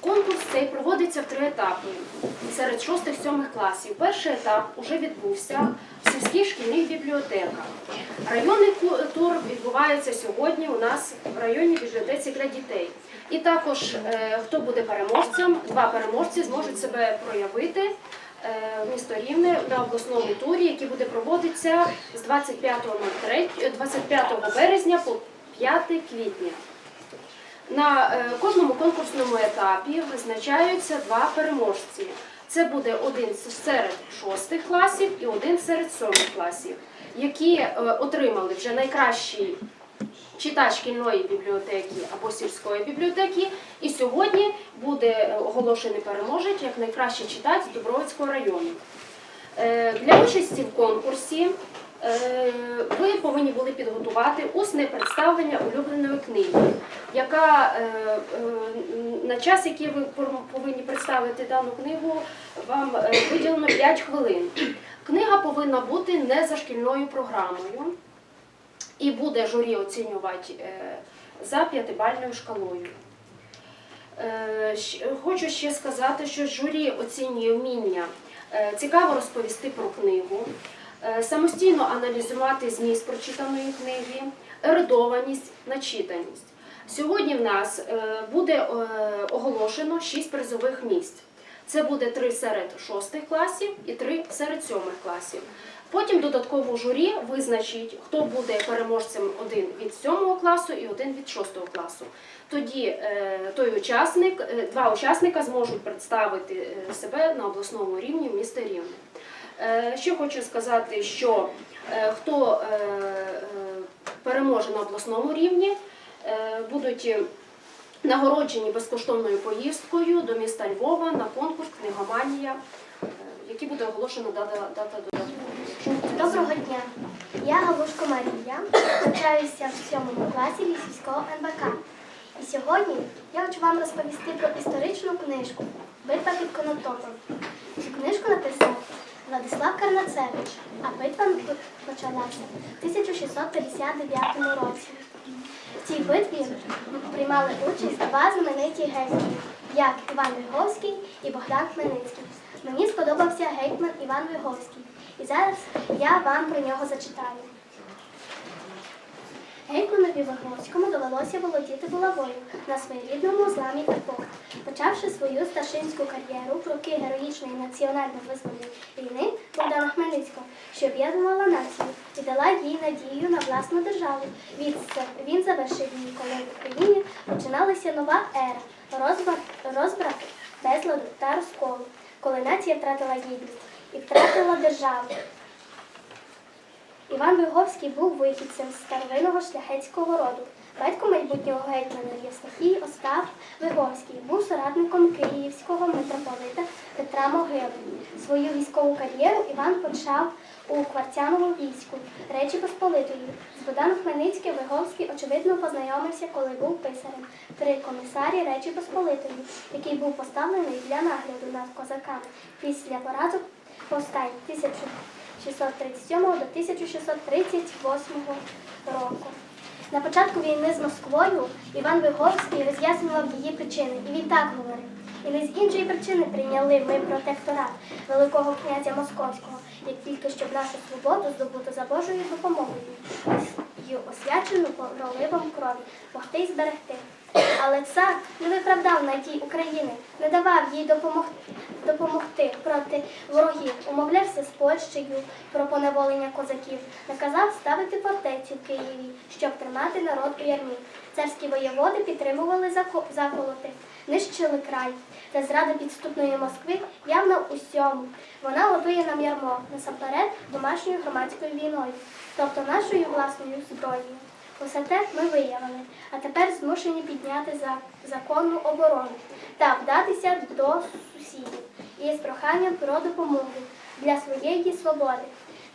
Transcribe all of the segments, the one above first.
Конкурс цей проводиться в три етапи серед 6-7 класів. Перший етап уже відбувся в сільських шкільних бібліотеках. Районний тур відбувається сьогодні у нас в районній бібліотеці для дітей. І також е, хто буде переможцем, два переможці зможуть себе проявити е, в місто Рівне на обласному турі, який буде проводитися з 25.03 25 березня по 5 квітня. На е, кожному конкурсному етапі визначаються два переможці. Це буде один серед шостих класів і один серед сьомих класів, які е, отримали вже найкращий читач шкільної бібліотеки або сільської бібліотеки. І сьогодні буде е, оголошений переможець як найкращий читач Дубровицького району. Для участі в конкурсі ви повинні були підготувати усне представлення улюбленої книги, яка е, е, на час, який ви повинні представити дану книгу, вам е, виділено 5 хвилин. Книга повинна бути не за шкільною програмою і буде журі оцінювати е, за п'ятибальною шкалою. Е, Хочу ще сказати, що журі оцінює вміння е, цікаво розповісти про книгу, е, самостійно аналізувати зміст прочитаної книги, ерудованість, начитаність. Сьогодні в нас е, буде е, оголошено 6 призових місць. Це буде три серед шостих класів і три серед сьомих класів. Потім додатково журі визначить, хто буде переможцем один від сьомого класу і один від шостого класу. Тоді е, той учасник, е, два учасника зможуть представити е, себе на обласному рівні в місті Рівне. Е, Ще хочу сказати, що е, хто е, переможе на обласному рівні, будуть нагороджені безкоштовною поїздкою до міста Львова на конкурс Книгоманія, який буде оголошено дата, додатку. Доброго дня. Я Галушко Марія, навчаюся в 7 класі Лісівського НВК. І сьогодні я хочу вам розповісти про історичну книжку Битва під Конотопом. Цю книжку написав Владислав Карнацевич, а битва почалася в 1659 році. В цій битві приймали участь два знамениті гетьмани, як Іван Виговський і Богдан Хмельницький. Мені сподобався гетьман Іван Виговський. І зараз я вам про нього зачитаю. Гетьманові Виговському довелося володіти булавою на своєрідному зламі епох. Почавши свою старшинську кар'єру в роки героїчної національно-визвольної війни Богдана Хмельницького, що об'єднувала націю і дала їй надію на власну державу. Він завершив її, коли в Україні починалася нова ера розбрат, розбрат безладу та розколу, коли нація втратила гідність і втратила державу. Іван Виговський був вихідцем з старовинного шляхетського роду. Батько майбутнього гетьмана Євстафій Остап Виговський був соратником київського митрополита Петра Могили. Свою військову кар'єру Іван почав у Кварцяновому війську Речі Посполитої. З Богданом Хмельницьким Виговський очевидно познайомився, коли був писарем при комісарі Речі Посполитої, який був поставлений для нагляду над козаками після поразок повстань 1637 до 1638 року. На початку війни з Москвою Іван Виговський роз'яснював її причини, і він так говорив. І не з іншої причини прийняли ми протекторат Великого князя Московського, як тільки щоб нашу свободу здобути за Божою допомогою й освячену проливом крові, могти й зберегти. Але цар не виправдав надій України, не давав їй допомогти, допомогти проти ворогів, умовлявся з Польщею про поневолення козаків, наказав ставити фортецю в Києві, щоб тримати народ у ярмі. Царські воєводи підтримували заколоти, нищили край. Та зрада підступної Москви явна у всьому. Вона готує нам ярмо насамперед домашньою громадською війною, тобто нашою власною зброєю. Усе те ми виявили, а тепер змушені підняти за законну оборону та вдатися до сусідів із проханням про допомогу для своєї свободи.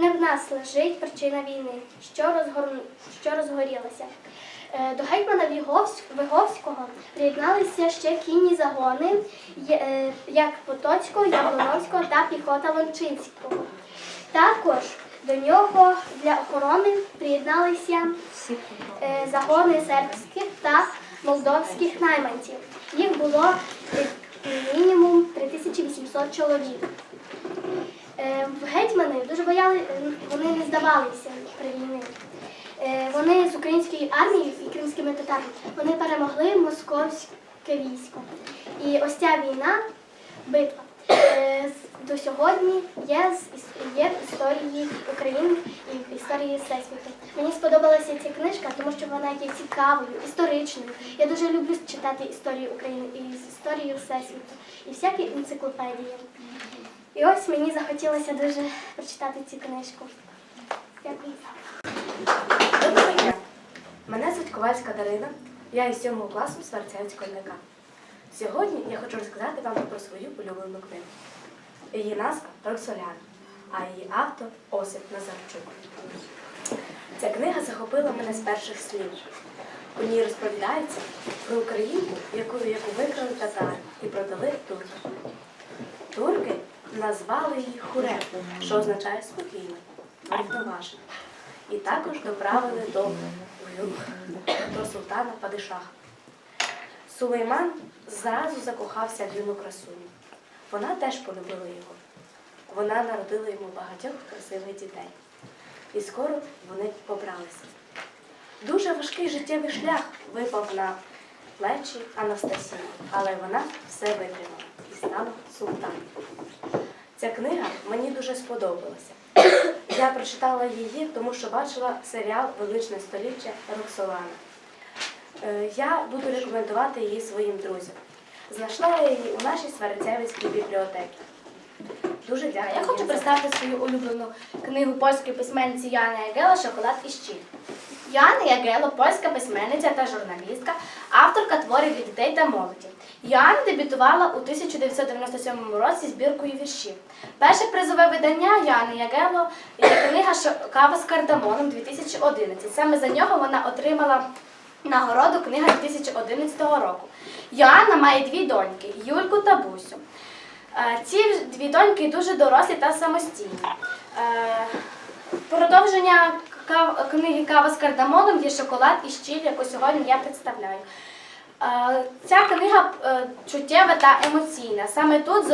Не в нас лежить причина війни, що, розгорну, що розгорілася. Е, До гетьмана Виговського приєдналися ще кінні загони, е, як Потоцького, Яблоновського та піхота Лончинського. Також до нього для охорони приєдналися е, загони сербських та молдовських найманців. Їх було е, мінімум 3800 чоловік. Е, Гетьмани дуже бояли, е, вони не здавалися при війні. Е, Вони з української армії і кримськими татарами вони перемогли московське військо. І ось ця війна, битва, е, до сьогодні є, є в історії України і в історії Всесвіту. Мені сподобалася ця книжка, тому що вона є цікавою, історичною. Я дуже люблю читати історію України і з історії Всесвіту, і всякі енциклопедії. І ось мені захотілося дуже прочитати цю книжку. Дякую. Доброго. Мене звуть Ковальська Дарина. Я із 7 класу Сварцевського НК. Сьогодні я хочу розказати вам про свою улюблену книгу. Її назва Роксоляна, а її автор Осип Назарчук. Ця книга захопила мене з перших слів. У ній розповідається про українку, яку, яку викрали татари і продали туркам. Турки назвали її Хурем, що означає спокійно, врівноважено. І також доправили до, до султана Падишаха. Сулейман зразу закохався в юну красуню. Вона теж полюбила його. Вона народила йому багатьох красивих дітей. І скоро вони побралися. Дуже важкий життєвий шлях випав на плечі Анастасії, але вона все витримала і стала султаном. Ця книга мені дуже сподобалася. Я прочитала її, тому що бачила серіал Величне століття Роксолана. Е, Я буду рекомендувати її своїм друзям. Знайшла я її у нашій Сварицевицькій бібліотеці. Дуже дякую. Я хочу представити свою улюблену книгу польської письменниці Яни Ягела Шоколад і щіль. Яна Ягело польська письменниця та журналістка, авторка творів для дітей та молоді. Яна дебютувала у 1997 році збіркою віршів. Перше призове видання Яни Ягело є книга Кава з кардамоном 2011. Саме за нього вона отримала нагороду книга 2011 року. Йоанна має дві доньки Юльку та Бусю. Е, Ці дві доньки дуже дорослі та самостійні. Е, Продовження книги Кава з кардамоном є шоколад і щіль, яку сьогодні я представляю. Е, Ця книга чуттєва та емоційна. Саме тут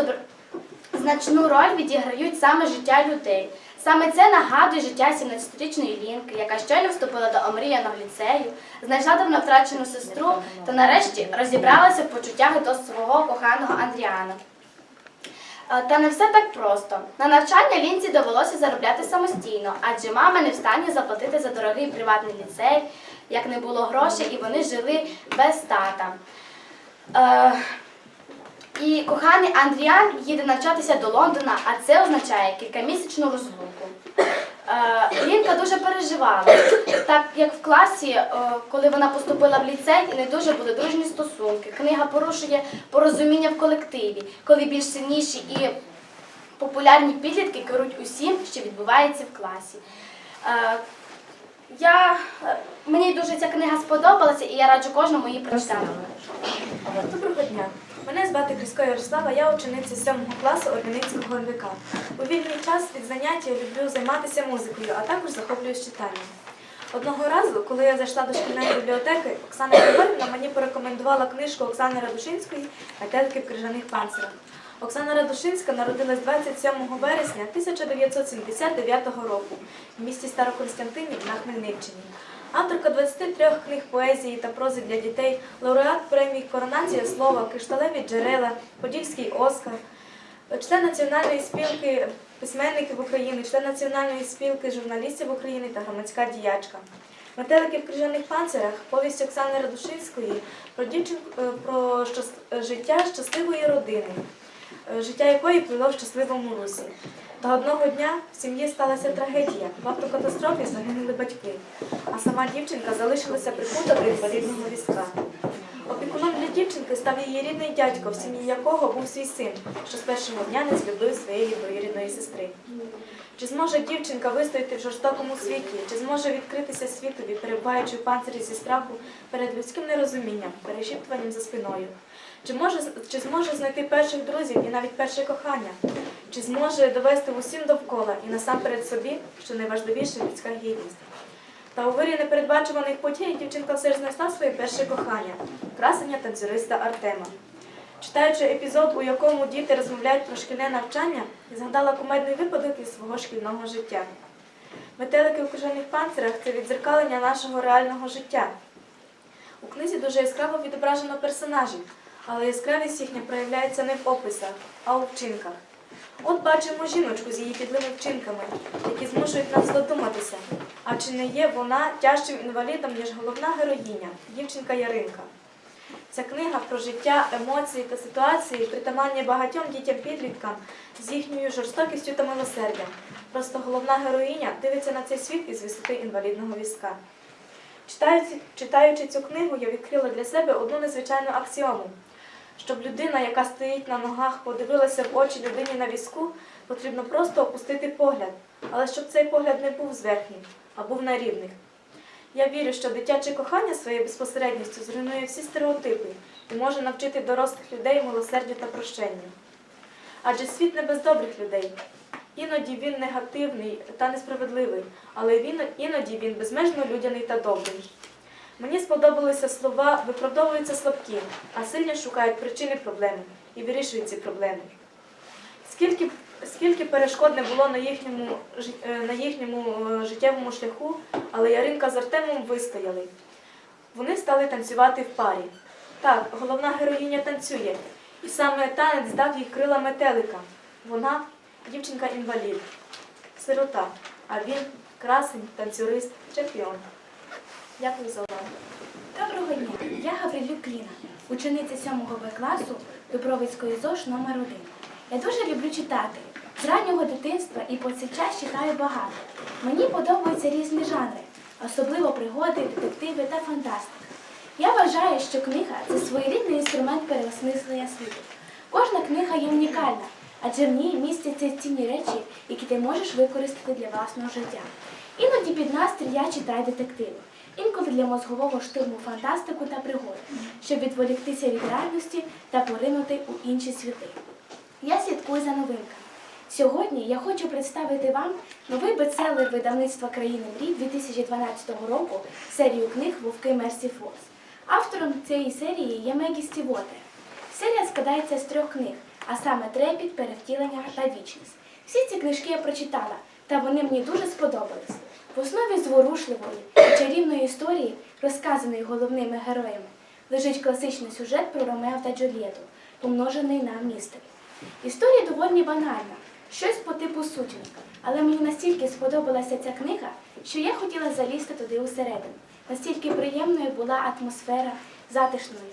значну роль відіграють саме життя людей. Саме це нагадує життя 17-річної Лінки, яка щойно вступила до омріяного ліцею, знайшла давно втрачену сестру та нарешті розібралася в почуттях до свого коханого Андріана. Е, Та не все так просто. На навчання лінці довелося заробляти самостійно, адже мама не в стані заплатити за дорогий приватний ліцей, як не було грошей, і вони жили без тата. І коханий Андріан їде навчатися до Лондона, а це означає кількамісячну розлуку. Е, Лінка дуже переживала, так як в класі, е, коли вона поступила в ліцей, не дуже були дружні стосунки. Книга порушує порозуміння в колективі, коли більш сильніші і популярні підлітки керують усім, що відбувається в класі. Е, Я, мені дуже ця книга сподобалася, і я раджу кожному її прочитати. Доброго дня. Мене звати Крісько Ярослава, я учениця 7 класу Ординицького НВК. У вільний час від заняття я люблю займатися музикою, а також захоплююсь читанням. Одного разу, коли я зайшла до шкільної бібліотеки, Оксана Григорівна мені порекомендувала книжку Оксани Радушинської «Метелики в крижаних панцирах. Оксана Радушинська народилась 27 вересня 1979 року в місті Староконстантинів на Хмельниччині. Авторка 23 книг поезії та прози для дітей, лауреат премій Коронація слова, Кришталеві джерела, Подільський Оскар, член Національної спілки письменників України, член Національної спілки журналістів України та громадська діячка. Метелики в крижаних панцирях повість Оксани Радушинської про дівчинку е, про життя щасливої родини, життя якої плило в щасливому русі. Та одного дня в сім'ї сталася трагедія. В автокатастрофі загинули батьки, а сама дівчинка залишилася прикута до інвалідного візка. Опікуном для дівчинки став її рідний дядько, в сім'ї якого був свій син, що з першого дня не злюбив своєї двоюрідної сестри. Чи зможе дівчинка вистояти в жорстокому світі? Чи зможе відкритися світові, перебуваючи в панцирі зі страху перед людським нерозумінням, перешіптуванням за спиною? Чи, може, чи зможе знайти перших друзів і навіть перше кохання? Чи зможе довести усім довкола і насамперед собі, що найважливіше людська гідність? Та у вирі непередбачуваних подій дівчинка все ж знайшла своє перше кохання красення танцюриста Артема. Читаючи епізод, у якому діти розмовляють про шкільне навчання, згадала кумедний випадок із свого шкільного життя. Метелики у кожаних панцирах це відзеркалення нашого реального життя. У книзі дуже яскраво відображено персонажів, але яскравість їхня проявляється не в описах, а у вчинках. От бачимо жіночку з її підлими вчинками, які змушують нас задуматися. А чи не є вона тяжчим інвалідом, ніж головна героїня, дівчинка Яринка? Ця книга про життя, емоції та ситуації притаманні багатьом дітям-підліткам з їхньою жорстокістю та милосердям. Просто головна героїня дивиться на цей світ із висоти інвалідного візка. Читаючи, читаючи цю книгу, я відкрила для себе одну незвичайну аксіому. Щоб людина, яка стоїть на ногах, подивилася в очі людині на візку, потрібно просто опустити погляд, але щоб цей погляд не був зверхнім, а був на рівних. Я вірю, що дитяче кохання своєю безпосередністю зруйнує всі стереотипи і може навчити дорослих людей милосердю та прощенню. Адже світ не без добрих людей. Іноді він негативний та несправедливий, але він, іноді він безмежно людяний та добрий. Мені сподобалися слова виправдовуються слабкі, а сильні шукають причини проблеми і вирішують ці проблеми. Скільки, скільки перешкод не було на їхньому, е, на їхньому е, життєвому шляху, але Яринка з Артемом вистояли. Вони стали танцювати в парі. Так, головна героїня танцює, і саме танець дав їй крила метелика. Вона дівчинка-інвалід, сирота, а він красень, танцюрист, чемпіон. Дякую за увагу. Доброго дня! Я Гаврилюк Кліна, учениця 7 Б класу Дубровицької ЗОЖ номер 1 Я дуже люблю читати. З раннього дитинства і по цей час читаю багато. Мені подобаються різні жанри, особливо пригоди, детективи та фантастика. Я вважаю, що книга це своєрідний інструмент переосмислення світу. Кожна книга є унікальна, адже в ній містяться цінні речі, які ти можеш використати для власного життя. Іноді під настрій я читаю детективи, інколи для мозгового штурму фантастику та пригод, щоб відволіктися від реальності та поринути у інші світи. Я слідкую за новинками. Сьогодні я хочу представити вам новий бестселер видавництва країни мрій 2012 року серію книг Вовки Мерсі Фос. Автором цієї серії є Мегі Стівотер. Серія складається з трьох книг, а саме Трепіт, перевтілення та вічність. Всі ці книжки я прочитала, та вони мені дуже сподобались. В основі зворушливої і чарівної історії, розказаної головними героями, лежить класичний сюжет про Ромео та Джульєту, помножений на містику. Історія доволі банальна, щось по типу сутінка, але мені настільки сподобалася ця книга, що я хотіла залізти туди усередину. Настільки приємною була атмосфера затишною.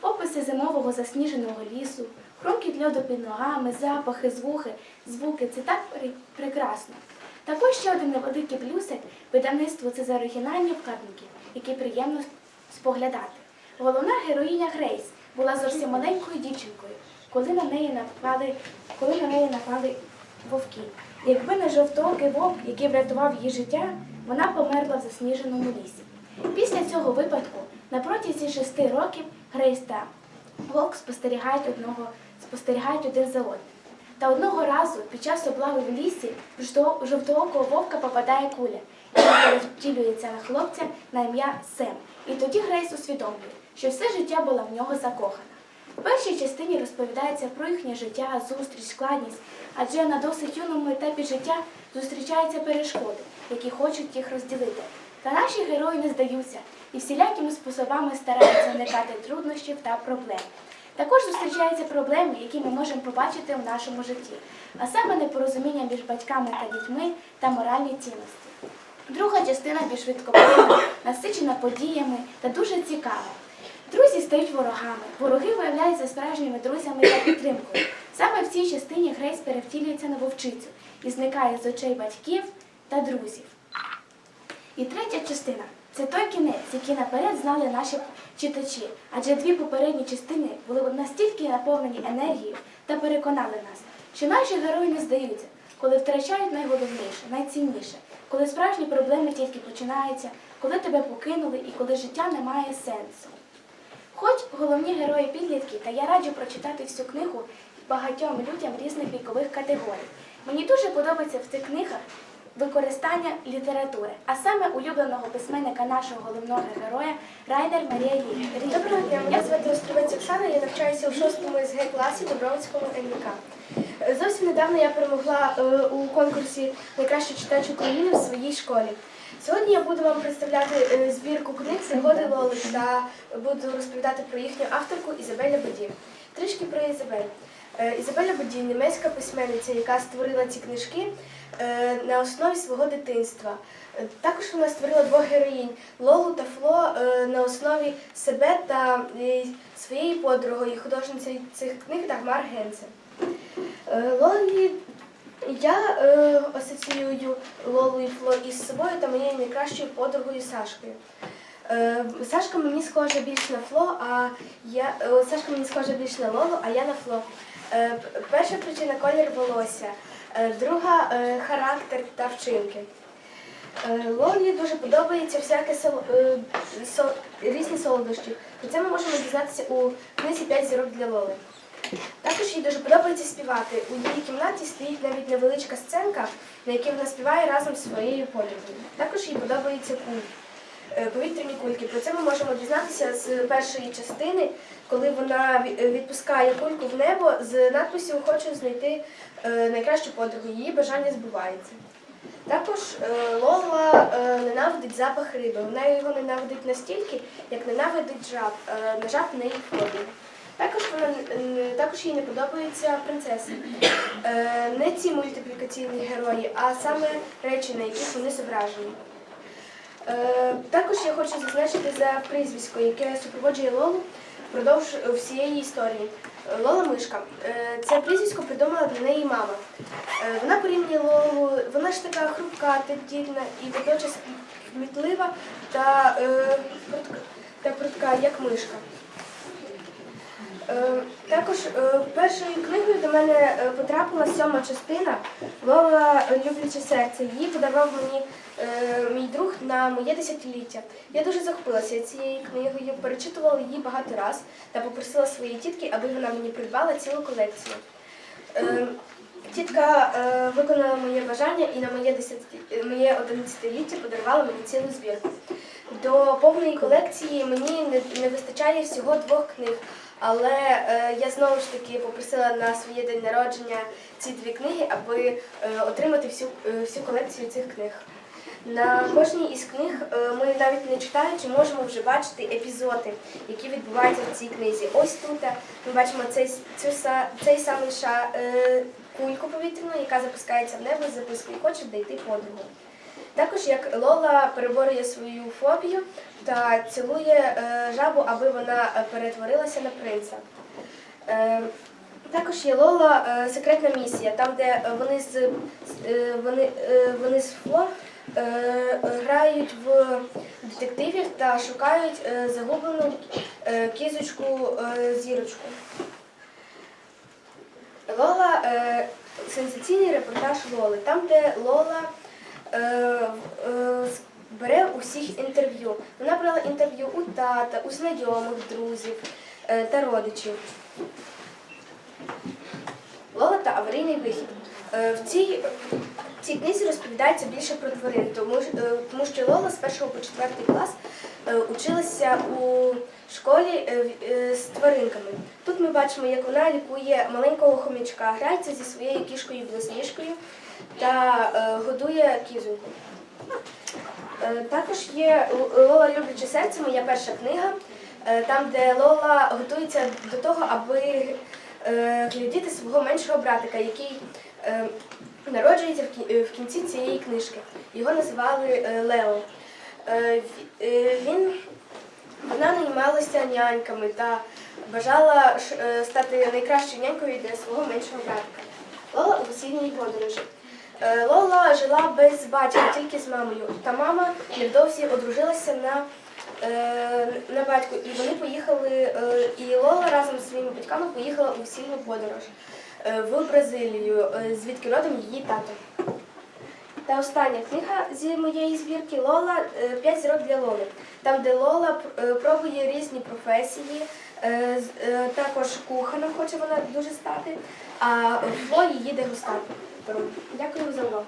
Описи зимового засніженого лісу, хрумкіт льоду під ногами, запахи, звуки, звуки це так прекрасно. Також ще один невеликий плюсик видавництво це за оригінальні вкладники, які приємно споглядати. Головна героїня Грейс була зовсім маленькою дівчинкою, коли на неї напали, коли на неї напали вовки. Якби не жовтокий вовк, який врятував її життя, вона померла в засніженому лісі. Після цього випадку на протязі шести років Грейс та вовк спостерігають одного спостерігають один за одним. Та одного разу під час облави в лісі в жовто- жовтоокого вовка попадає куля, і він перевтілюється на хлопця на ім'я Сем. І тоді Грейс усвідомлює, що все життя була в нього закохана. В першій частині розповідається про їхнє життя, зустріч, складність, адже на досить юному етапі життя зустрічаються перешкоди, які хочуть їх розділити. Та наші герої не здаються і всілякими способами стараються уникати труднощів та проблем. Також зустрічаються проблеми, які ми можемо побачити в нашому житті, а саме непорозуміння між батьками та дітьми та моральні цінності. Друга частина більш швидкоплинна, насичена подіями та дуже цікава. Друзі стають ворогами. Вороги виявляються справжніми друзями та підтримкою. Саме в цій частині Грейс перевтілюється на вовчицю і зникає з очей батьків та друзів. І третя частина це той кінець, який наперед знали наші читачі, адже дві попередні частини були настільки наповнені енергією та переконали нас, що наші герої не здаються, коли втрачають найголовніше, найцінніше, коли справжні проблеми тільки починаються, коли тебе покинули і коли життя не має сенсу. Хоч головні герої підлітки, та я раджу прочитати всю книгу багатьом людям різних вікових категорій. Мені дуже подобається в цих книгах використання літератури, а саме улюбленого письменника нашого головного героя Райнер Марія Рі. Доброго дня, мене звати Островець Оксана, я навчаюся у 6 СГ класі Добровицького НВК. Е, Зовсім недавно я перемогла е, у конкурсі Найкращий читач України в своїй школі. Сьогодні я буду вам представляти е, збірку книг Згоди Лоли та буду розповідати про їхню авторку Ізабеля Боді. Трішки про Ізабель. Е, Ізабеля Боді німецька письменниця, яка створила ці книжки е, на основі свого дитинства. Е, Також вона створила двох героїнь Лолу та Фло на основі себе та своєї подруги, художниці цих книг Дагмар Генсен. Е, Лолі я асоціюю Лолу і Фло із собою та моєю найкращою подругою Сашкою. Сашка мені схожа більш на Фло, а я Сашка мені схожа більш на Лолу, а я на Фло. Е, перша причина колір волосся, е, друга е, характер та вчинки. Лолі дуже подобається всяке сол, е, со- різні солодощі. Про це ми можемо дізнатися у книзі «П'ять зірок для Лоли. Також їй дуже подобається співати. У її кімнаті стоїть навіть невеличка сценка, на якій вона співає разом з своєю подругою. Також їй подобається куль, повітряні кульки. Про це ми можемо дізнатися з першої частини, коли вона е, відпускає кульку в небо з надписю Хочу знайти е, найкращу подругу. Її бажання збувається. Також е, Лола е, ненавидить запах риби. Вона його ненавидить настільки, як ненавидить жаб. Е, на жаб в неї фобія. Також вона також їй не подобаються принцеси. Е, не ці мультиплікаційні герої, а саме речі, на яких вони зображені. Е, також я хочу зазначити за прізвисько, яке супроводжує Лолу впродовж всієї історії. Лола Мишка. Е, Це прізвисько придумала для неї мама. Е, Вона порівнює Лолу, вона ж така хрупка, тендітна і водночас кмітлива та, е, та прутка, як мишка. Е, Також е, першою книгою до мене е, потрапила сьома частина Лола Любляче серце. Її подарував мені мій друг на моє десятиліття. Я дуже захопилася цією книгою, перечитувала її багато раз та попросила своєї тітки, аби вона мені придбала цілу колекцію. Тітка виконала моє бажання і на моє 10, моє 11-ліття подарувала мені цілу збірку. До повної колекції мені не, вистачає всього двох книг, але е, я знову ж таки попросила на своє день народження ці дві книги, аби е, отримати всю, е, всю колекцію цих книг. На кожній із книг е, ми навіть не читаючи можемо вже бачити епізоди, які відбуваються в цій книзі. Ось тут е, ми бачимо цей, цю, цей самий ша, е, кульку повітряну, яка запускається в небо з запискою «Хочеш дійти подругу». Також як Лола переборює свою фобію та цілує е, жабу, аби вона перетворилася на принца. Е, також є Лола е, секретна місія, там, де вони з, вони, вони з Фло грають в детективів та шукають загублену кізочку зірочку. Лола сенсаційний репортаж Лоли, там, де Лола бере у всіх інтерв'ю. Вона брала інтерв'ю у тата, у знайомих, друзів е, та родичів. Лола та аварійний вихід. Е, В цій, в цій книзі розповідається більше про тварин, тому, е, тому що Лола з першого по четвертий клас е, училася у школі е, е, з тваринками. Тут ми бачимо, як вона лікує маленького хомячка, грається зі своєю кішкою білосніжкою та е, годує кізоньку. Е, Також є Лола Любляче серце, моя перша книга, е, там, де Лола готується до того, аби глядіти свого меншого братика, який народжується в кі- в кінці цієї книжки. Його називали Лео. Він вона наймалася няньками та бажала стати найкращою нянькою для свого меншого братика. Лола у весільній подорожі. Е, Лола жила без батька, тільки з мамою. Та мама невдовзі одружилася на, е, на батьку, і вони поїхали, е, і Лола разом зі своїми батьками поїхала у весільну подорож в Бразилію, звідки родом її тато. Та остання книга зі моєї збірки Лола «П'ять зірок для Лоли. Там, де Лола пробує різні професії, з- також кухарем хоче вона дуже стати, а Фло її Дякую за увагу.